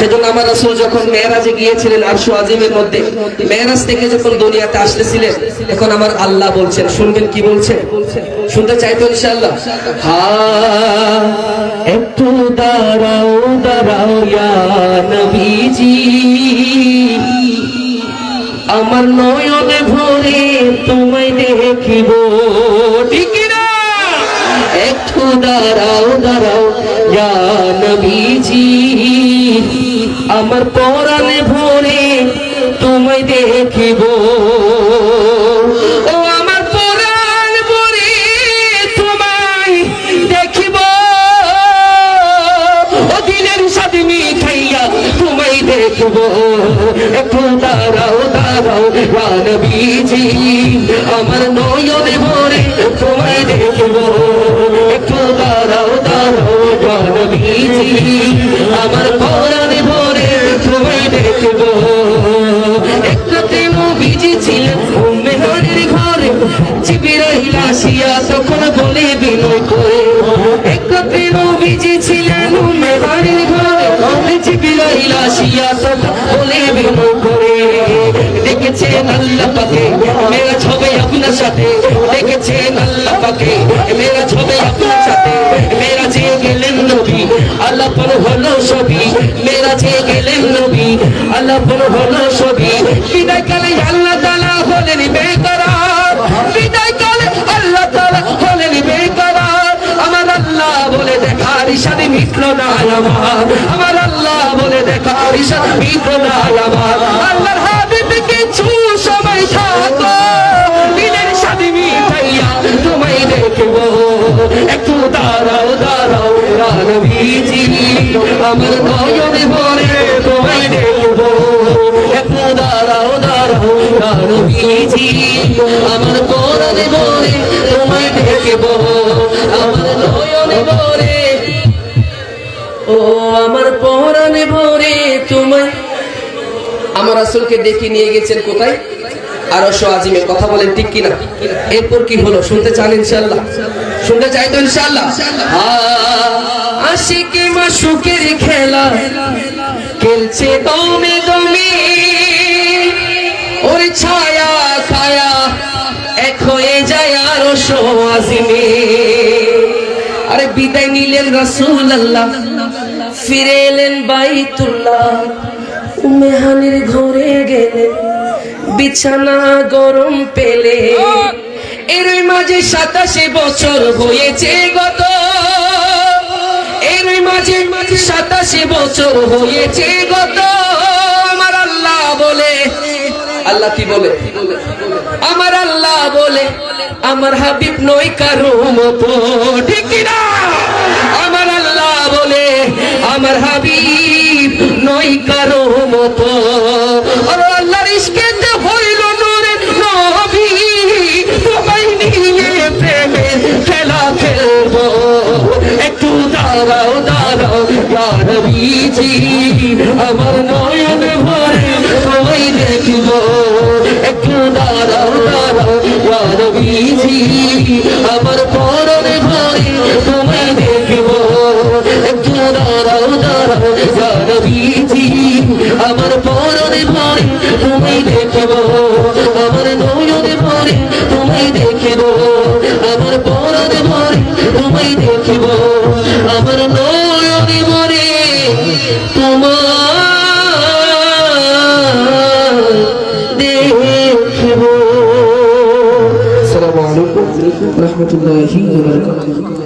সেজন্য আমার রাসূল যখন মেরাজে গিয়েছিলেন আরশু আজিমের মধ্যে মেরাজ থেকে যখন দুনিয়াতে আসতেছিলেন, এখন আমার আল্লাহ বলছেন, শুনবেন কি বলছেন? শুনতে চাইতো ইনশাআল্লাহ? হ্যাঁ একটু দাঁড়াও দাঁড়াও নবীজি। আমার নয়নে ভরে তোমায় দেখিব, ঠিক না একটু দাঁড়াও পরাণে ভরে তোমায় দেখিব। আমার তোমায় দেখিব। মিঠাইয়া দাঁড়াও আমার নয়নে ভরে তোমায় দেখব। একটু দাঁড়াও দাঁড়াও আমার একটাতে বিজি ছিলেন মেহরের ঘরে। জিবিরাইল আসিয়া তখন বলে বিনয় করে একটাতে বিজি ছিলেন মেহরের ঘরে। জিবিরাইল আসিয়া তখন বলে বিনয় করে, দেখেছেন আল্লাহ পাকে মেরা ছবে আপনার সাথে। দেখেছেন আল্লাহ পাকে মেরা ছবে আপনার সাথে। মেরা যে গেলেন নবী, আল্লাহ পর হলো ছবি। মেরা যে গেলেন নবী, আল্লাহ পর হলো ছবি। বিদায় আল্লাহ তাআলা হলেন বেকরার বিদায় কালে আল্লাহ তাআলা হলেন বেকরার আমার আল্লাহ বলে দেখার ইশারে মিটলো না আমার। আমার আল্লাহ বলে দেখার ইশারে মিটলো না আমার। আল্লাহর একটু দাঁড়াও দাঁড়াও রানবীজি আমার নয়নে রানবীজি আমার আমার আসলকে নিয়ে গেছেন কোথায়? আজিমে কথা বলেন ঠিক কিনা? এরপর কি হলো? শুনতে চান ইনশাআল্লাহ? শুনতে চাই তো ইনশাআল্লাহ? আশিকে মাসুকের খেলা। খেলছে দমে। হয়ে যায় আজিমে আরে বিদায় নিলেন রাসূল আল্লাহ ফিরে এলেন বাইতুল্লাহ। মেহানির ঘরে গেলেন। বিছানা গরম পেলে। এর মাঝে সাতাশে বছর হয়েছে গত। এর মাঝে সাতাশে বছর হয়েছে গত। আমার আল্লাহ বলে আল্লাহ কি বলে? আমার আল্লাহ বলে, আমার হাবিব নই কারও মতো। ঠিক না আমার আল্লাহ বলে, আমার হাবিব নই কারও মতো। আর আল্লাহর প্রেমে খেলা খেলব। একটু আমার আমার পরনে ভরে তোমায় দেখব। একটু দাঁড়াও দাঁড়াও ইয়া নবীজি আমার পরনে ভরে তোমায় দেখব। আমার নয়নে ভরে তোমায় দেখব। আমার পরনে ভরে তোমায় দেখব। রহমতুল্লাহি